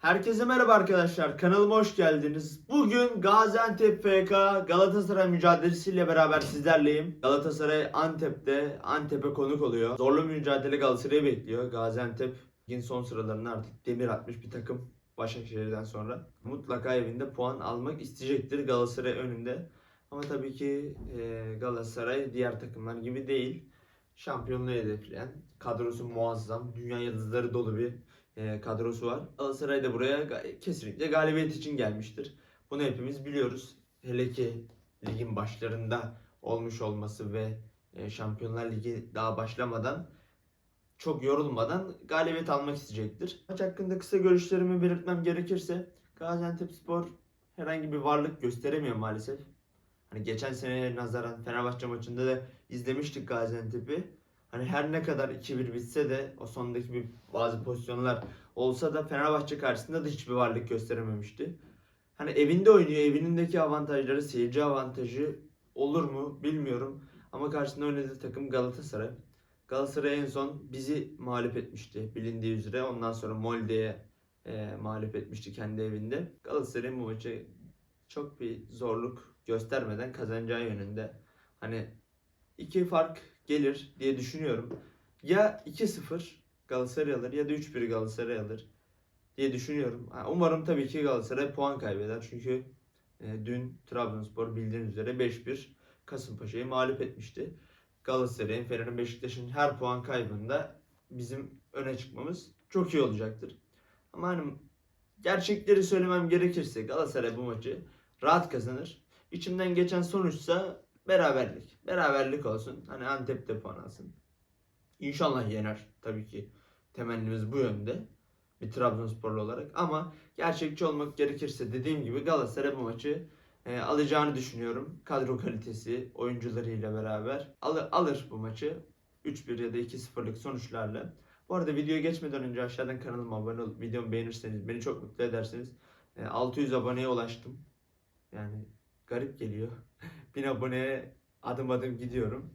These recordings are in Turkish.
Herkese merhaba arkadaşlar. Kanalıma hoş geldiniz. Bugün Gaziantep FK Galatasaray mücadelesiyle beraber sizlerleyim. Galatasaray Antep'te Antep'e konuk oluyor. Zorlu mücadele Galatasaray'ı bekliyor. Gaziantep ligin son sıralarına artık demir atmış bir takım Başakşehir'den sonra. Mutlaka evinde puan almak isteyecektir Galatasaray önünde. Ama tabii ki e, Galatasaray diğer takımlar gibi değil. Şampiyonluğu hedefleyen, kadrosu muazzam, dünya yıldızları dolu bir e, kadrosu var. Galatasaray da buraya ga- kesinlikle galibiyet için gelmiştir. Bunu hepimiz biliyoruz. Hele ki ligin başlarında olmuş olması ve e, Şampiyonlar Ligi daha başlamadan çok yorulmadan galibiyet almak isteyecektir. Maç hakkında kısa görüşlerimi belirtmem gerekirse Gaziantepspor herhangi bir varlık gösteremiyor maalesef. Hani geçen seneye nazaran Fenerbahçe maçında da izlemiştik Gaziantep'i. Hani her ne kadar 2-1 bitse de o sondaki bir bazı pozisyonlar olsa da Fenerbahçe karşısında da hiçbir varlık gösterememişti. Hani evinde oynuyor. Evindeki avantajları, seyirci avantajı olur mu bilmiyorum. Ama karşısında oynadığı takım Galatasaray. Galatasaray en son bizi mağlup etmişti bilindiği üzere. Ondan sonra Molde'ye e, mağlup etmişti kendi evinde. Galatasaray'ın bu maçı çok bir zorluk göstermeden kazanacağı yönünde. Hani iki fark gelir diye düşünüyorum. Ya 2-0 Galatasaray alır ya da 3-1 Galatasaray alır diye düşünüyorum. Umarım tabii ki Galatasaray puan kaybeder. Çünkü e, dün Trabzonspor bildiğiniz üzere 5-1 Kasımpaşa'yı mağlup etmişti. Galatasaray'ın, Fener'in, Beşiktaş'ın her puan kaybında bizim öne çıkmamız çok iyi olacaktır. Ama hani gerçekleri söylemem gerekirse Galatasaray bu maçı rahat kazanır. İçimden geçen sonuçsa beraberlik. Beraberlik olsun. Hani Antep'te puan alsın. İnşallah yener. Tabii ki temennimiz bu yönde. Bir Trabzonsporlu olarak. Ama gerçekçi olmak gerekirse dediğim gibi Galatasaray bu maçı e, alacağını düşünüyorum. Kadro kalitesi, oyuncularıyla beraber alır, alır bu maçı. 3-1 ya da 2-0'lık sonuçlarla. Bu arada videoya geçmeden önce aşağıdan kanalıma abone olup videomu beğenirseniz beni çok mutlu edersiniz. E, 600 aboneye ulaştım. Yani garip geliyor. 1000 aboneye adım adım gidiyorum.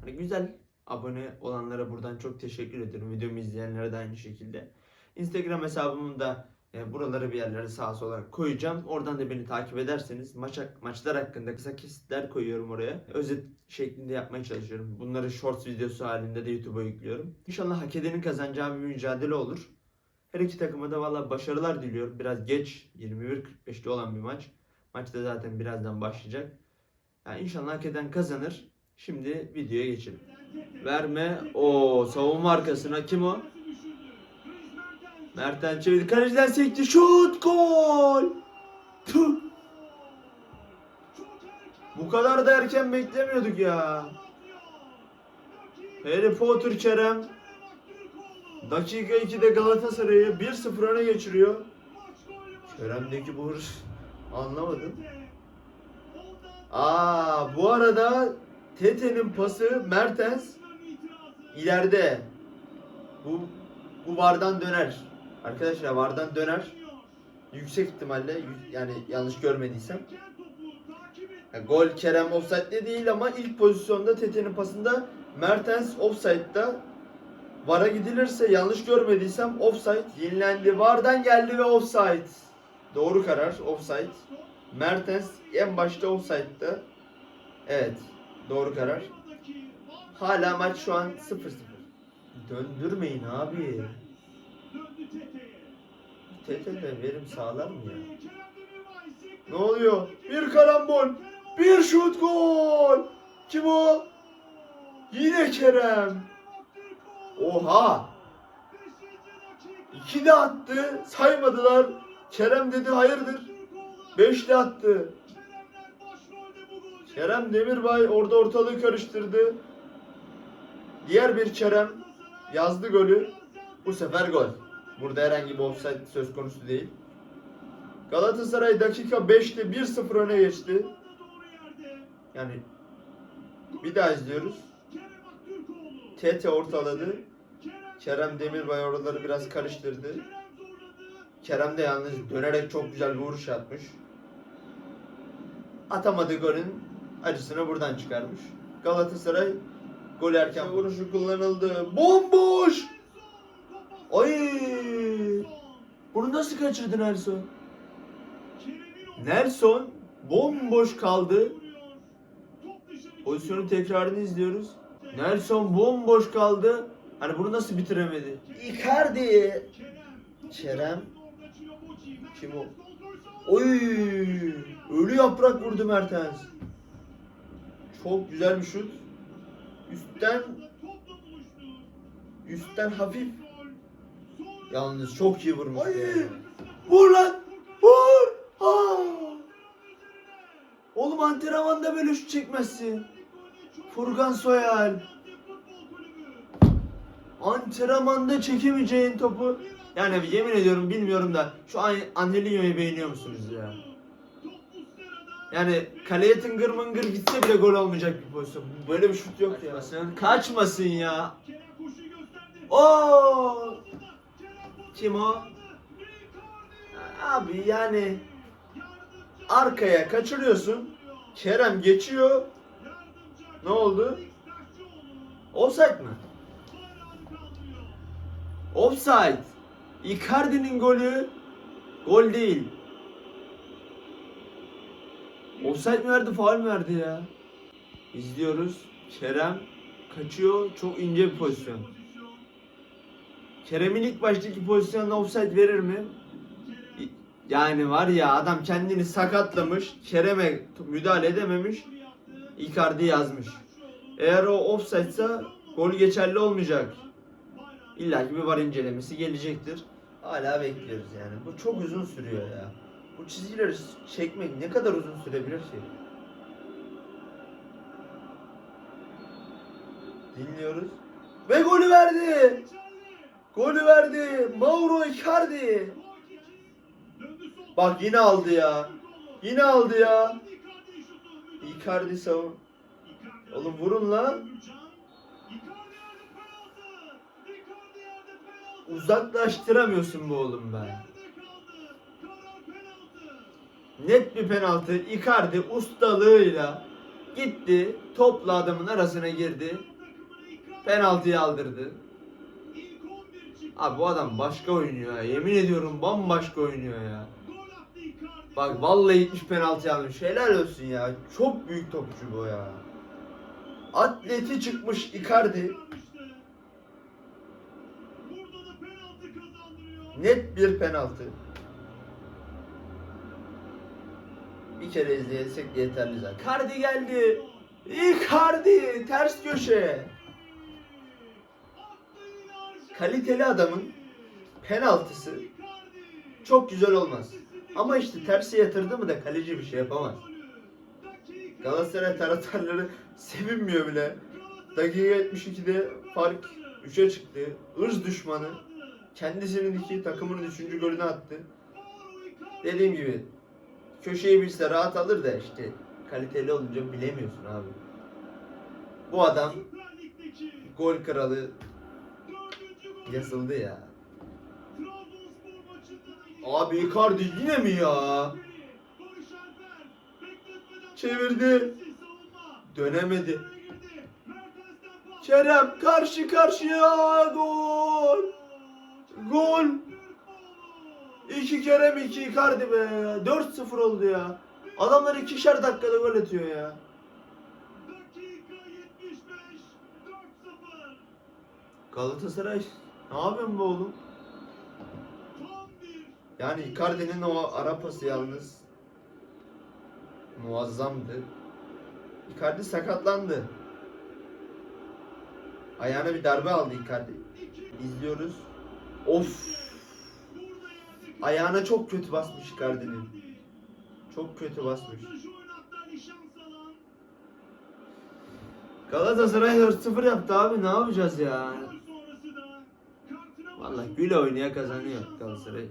Hani güzel abone olanlara buradan çok teşekkür ederim. Videomu izleyenlere de aynı şekilde. Instagram hesabımı da e, buralara bir yerlere sağa sola koyacağım. Oradan da beni takip ederseniz maç, maçlar hakkında kısa kesitler koyuyorum oraya. Özet şeklinde yapmaya çalışıyorum. Bunları shorts videosu halinde de YouTube'a yüklüyorum. İnşallah hak edenin kazanacağı bir mücadele olur. Her iki takıma da valla başarılar diliyorum. Biraz geç 21.45'te olan bir maç. Maç da zaten birazdan başlayacak. Yani inşallah hak eden kazanır. Şimdi videoya geçelim. Verme. O savunma arkasına kim o? Mertens çevirdi. Kaleciden sekti. Şut gol. Tüh. Bu kadar da erken beklemiyorduk ya. Harry Potter Kerem. Dakika 2'de Galatasaray'ı 1-0 öne geçiriyor. Kerem'deki bu hırs anlamadım. Aa bu arada Tete'nin pası Mertens ileride. Bu bu vardan döner. Arkadaşlar vardan döner. Yüksek ihtimalle yani yanlış görmediysem. Ya, gol Kerem offside'de değil ama ilk pozisyonda Tete'nin pasında Mertens offside'da. VAR'a gidilirse yanlış görmediysem offside dinlendi. VAR'dan geldi ve offside. Doğru karar offside. Mertens en başta offside'da. Evet. Doğru karar. Hala maç şu an 0-0. Döndürmeyin abi. TT'de verim sağlar mı ya? Ne oluyor? Bir karambol. Bir şut gol. Kim o? Yine Kerem. Oha. İki de attı. Saymadılar. Kerem dedi hayırdır. Beş de attı. Kerem Demirbay orada ortalığı karıştırdı. Diğer bir Kerem yazdı golü. Bu sefer gol. Burada herhangi bir offside söz konusu değil. Galatasaray dakika 5'te 1-0 öne geçti. Yani bir daha izliyoruz. Tete ortaladı. Kerem Demirbay oraları biraz karıştırdı. Kerem de yalnız dönerek çok güzel bir vuruş atmış. Atamadığı golün acısını buradan çıkarmış. Galatasaray gol erken vuruşu kullanıldı. Bomboş! Ay! Bunu nasıl kaçırdı Nelson? Nelson bomboş kaldı. Pozisyonun tekrarını izliyoruz. Nelson bomboş kaldı. Hani bunu nasıl bitiremedi? Icardi. Kerem. Kim o? Oy! Ölü yaprak vurdu Mertens. Çok güzel bir şut. Üstten üstten hafif. Yalnız çok iyi vurmuş. ya. Vur lan! Vur! Aa! Oğlum antrenmanda böyle şut çekmezsin. Furkan Soyal. Antrenmanda çekemeyeceğin topu. Yani yemin ediyorum bilmiyorum da şu an Angelinho'yu beğeniyor musunuz ya? Yani kaleye tıngır mıngır gitse bile gol olmayacak bir pozisyon. Böyle bir şut yok ya. Kaçmasın ya. Oo! Kim o? Abi yani arkaya kaçırıyorsun. Kerem geçiyor. Ne oldu? Offside mi? Offside. Icardi'nin golü gol değil. Offside mi verdi, faul mü verdi ya? İzliyoruz. Kerem kaçıyor. Çok ince bir pozisyon. Kerem'in ilk baştaki pozisyonda offside verir mi? Yani var ya adam kendini sakatlamış. Kerem'e müdahale edememiş. Icardi yazmış. Eğer o offside gol geçerli olmayacak. İlla ki bir var incelemesi gelecektir. Hala bekliyoruz yani. Bu çok uzun sürüyor ya. Bu çizgileri çekmek ne kadar uzun sürebilir ki? Dinliyoruz. Ve golü verdi. Golü verdi. Mauro Icardi. Bak yine aldı ya. Yine aldı ya. Icardi savun. Oğlum vurun lan. Uzaklaştıramıyorsun bu oğlum be. Net bir penaltı. Icardi ustalığıyla gitti. Topla adamın arasına girdi. Penaltıyı aldırdı. Abi bu adam başka oynuyor ya. Yemin ediyorum bambaşka oynuyor ya. Bak vallahi gitmiş penaltı almış. Helal olsun ya. Çok büyük topçu bu ya. Atleti çıkmış Icardi. Net bir penaltı. Bir kere izleyesek yeterli zaten. Icardi geldi. Icardi ters köşe. Kaliteli adamın penaltısı çok güzel olmaz. Ama işte tersi yatırdı mı da kaleci bir şey yapamaz. Galatasaray taraftarları sevinmiyor bile. Dakika 72'de fark 3'e çıktı. Irz düşmanı. Kendisinin iki takımının üçüncü golünü attı. Dediğim gibi köşeyi bilse rahat alır da işte kaliteli olunca bilemiyorsun abi. Bu adam gol kralı yazıldı ya. Abi Icardi yine mi ya? Çevirdi. Dönemedi. Kerem karşı karşıya gol. Gol. İki Kerem iki Icardi be. 4-0 oldu ya. Adamlar ikişer dakikada gol atıyor ya. Galatasaray ne yapıyorsun be oğlum? Yani Icardi'nin o ara pası yalnız muazzamdı. Icardi sakatlandı. Ayağına bir darbe aldı Icardi. İzliyoruz. Of. Ayağına çok kötü basmış Icardi'nin. Çok kötü basmış. Galatasaray 4-0 yaptı abi ne yapacağız ya? Vallahi güle oynaya kazanıyor Galatasaray.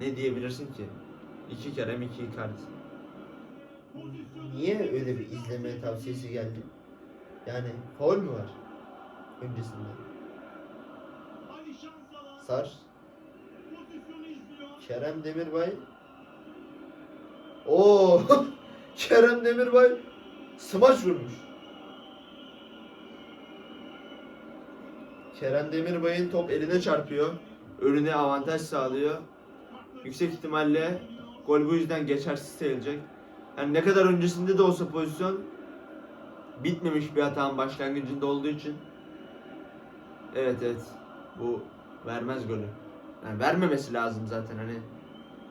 Ne diyebilirsin ki? İki Kerem iki Icardi. Niye öyle bir izleme tavsiyesi geldi? Yani faul mü var? Öncesinde. Sar. Kerem Demirbay. Oo! Kerem Demirbay smaç vurmuş. Kerem Demirbay'ın top eline çarpıyor. Önüne avantaj sağlıyor. Yüksek ihtimalle gol bu yüzden geçersiz sayılacak. Yani ne kadar öncesinde de olsa pozisyon bitmemiş bir hatanın başlangıcında olduğu için evet evet bu vermez golü. Yani vermemesi lazım zaten hani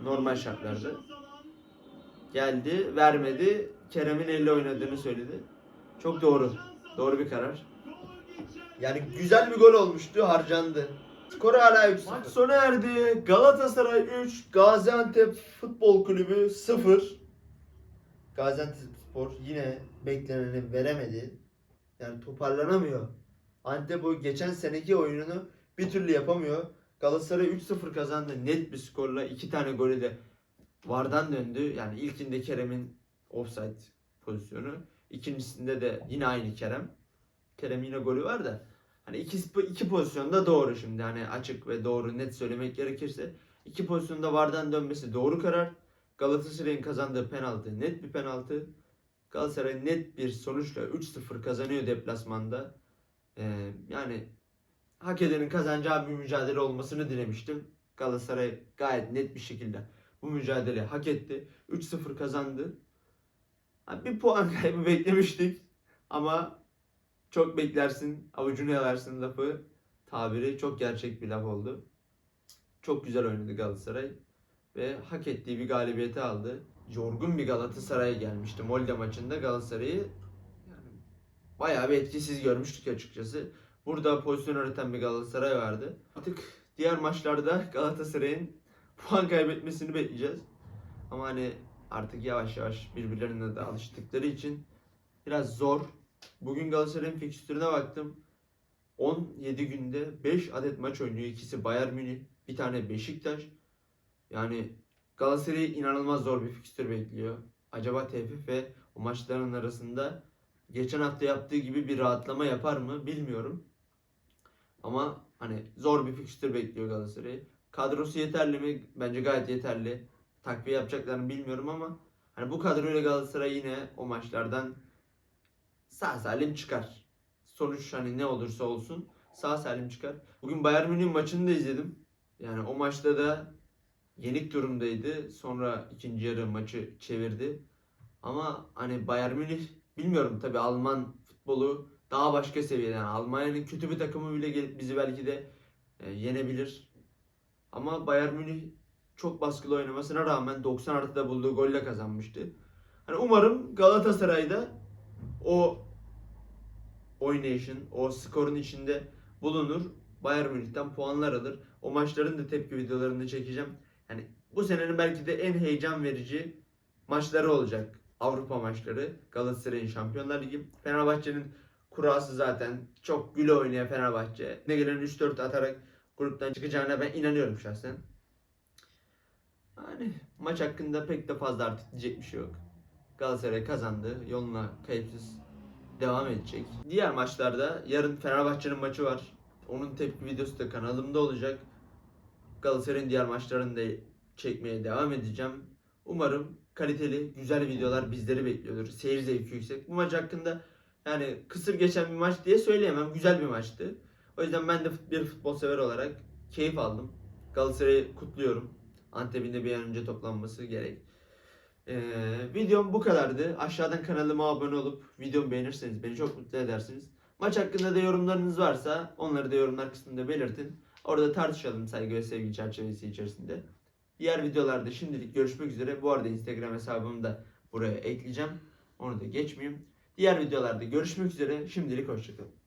normal şartlarda. Geldi, vermedi. Kerem'in elle oynadığını söyledi. Çok doğru. Doğru bir karar. Yani güzel bir gol olmuştu, harcandı. Skor hala 3 Maç sona erdi. Galatasaray 3, Gaziantep Futbol Kulübü 0. Gaziantep Spor yine bekleneni veremedi. Yani toparlanamıyor. Antep o geçen seneki oyununu bir türlü yapamıyor. Galatasaray 3-0 kazandı net bir skorla. iki tane golü de Vardan döndü. Yani ilkinde Kerem'in offside pozisyonu. İkincisinde de yine aynı Kerem. Kerem yine golü var da. Hani iki, iki pozisyonda doğru şimdi. Hani açık ve doğru net söylemek gerekirse. iki pozisyonda Vardan dönmesi doğru karar. Galatasaray'ın kazandığı penaltı net bir penaltı. Galatasaray net bir sonuçla 3-0 kazanıyor deplasmanda. Ee, yani hak edenin kazanacağı bir mücadele olmasını dilemiştim. Galatasaray gayet net bir şekilde bu mücadele hak etti. 3-0 kazandı. Bir puan kaybı beklemiştik ama çok beklersin, avucunu yalarsın lafı tabiri çok gerçek bir laf oldu. Çok güzel oynadı Galatasaray ve hak ettiği bir galibiyeti aldı. Yorgun bir Galatasaray'a gelmişti Molde maçında Galatasaray'ı yani bayağı bir etkisiz görmüştük açıkçası. Burada pozisyon üreten bir Galatasaray vardı. Artık diğer maçlarda Galatasaray'ın puan kaybetmesini bekleyeceğiz. Ama hani artık yavaş yavaş birbirlerine de alıştıkları için biraz zor. Bugün Galatasaray'ın fikstürüne baktım. 17 günde 5 adet maç oynuyor. İkisi Bayern Münih, bir tane Beşiktaş. Yani Galatasaray'ı inanılmaz zor bir fikstür bekliyor. Acaba TFF o maçların arasında geçen hafta yaptığı gibi bir rahatlama yapar mı bilmiyorum. Ama hani zor bir fikstür bekliyor Galatasaray'ı. Kadrosu yeterli mi? Bence gayet yeterli. Takviye yapacaklarını bilmiyorum ama hani bu kadroyla Galatasaray yine o maçlardan sağ salim çıkar. Sonuç hani ne olursa olsun sağ salim çıkar. Bugün Bayern Münih maçını da izledim. Yani o maçta da yenik durumdaydı. Sonra ikinci yarı maçı çevirdi. Ama hani Bayern Münih bilmiyorum tabi Alman futbolu daha başka seviyede. Yani Almanya'nın kötü bir takımı bile gelip bizi belki de e, yenebilir. Ama Bayern Münih çok baskılı oynamasına rağmen 90 artıda bulduğu golle kazanmıştı. Hani umarım Galatasaray'da o oynayışın, o skorun içinde bulunur. Bayern Münih'ten puanlar alır. O maçların da tepki videolarını çekeceğim. Yani bu senenin belki de en heyecan verici maçları olacak. Avrupa maçları. Galatasaray'ın Şampiyonlar Ligi. Fenerbahçe'nin kurası zaten çok güle oynayan Fenerbahçe. Ne gelen 3-4 atarak gruptan çıkacağına ben inanıyorum şahsen. Yani maç hakkında pek de fazla artık diyecek bir şey yok. Galatasaray kazandı. Yoluna kayıpsız devam edecek. Diğer maçlarda yarın Fenerbahçe'nin maçı var. Onun tepki videosu da kanalımda olacak. Galatasaray'ın diğer maçlarını da çekmeye devam edeceğim. Umarım kaliteli, güzel videolar bizleri bekliyordur. Seyir zevki yüksek. Bu maç hakkında yani kısır geçen bir maç diye söyleyemem. Güzel bir maçtı. O yüzden ben de bir futbol sever olarak keyif aldım. Galatasaray'ı kutluyorum. Antep'in de bir an önce toplanması gerek. Ee, videom bu kadardı. Aşağıdan kanalıma abone olup videomu beğenirseniz beni çok mutlu edersiniz. Maç hakkında da yorumlarınız varsa onları da yorumlar kısmında belirtin. Orada tartışalım saygı ve sevgi çerçevesi içerisinde. Diğer videolarda şimdilik görüşmek üzere. Bu arada Instagram hesabımı da buraya ekleyeceğim. Onu da geçmeyeyim. Diğer videolarda görüşmek üzere. Şimdilik hoşçakalın.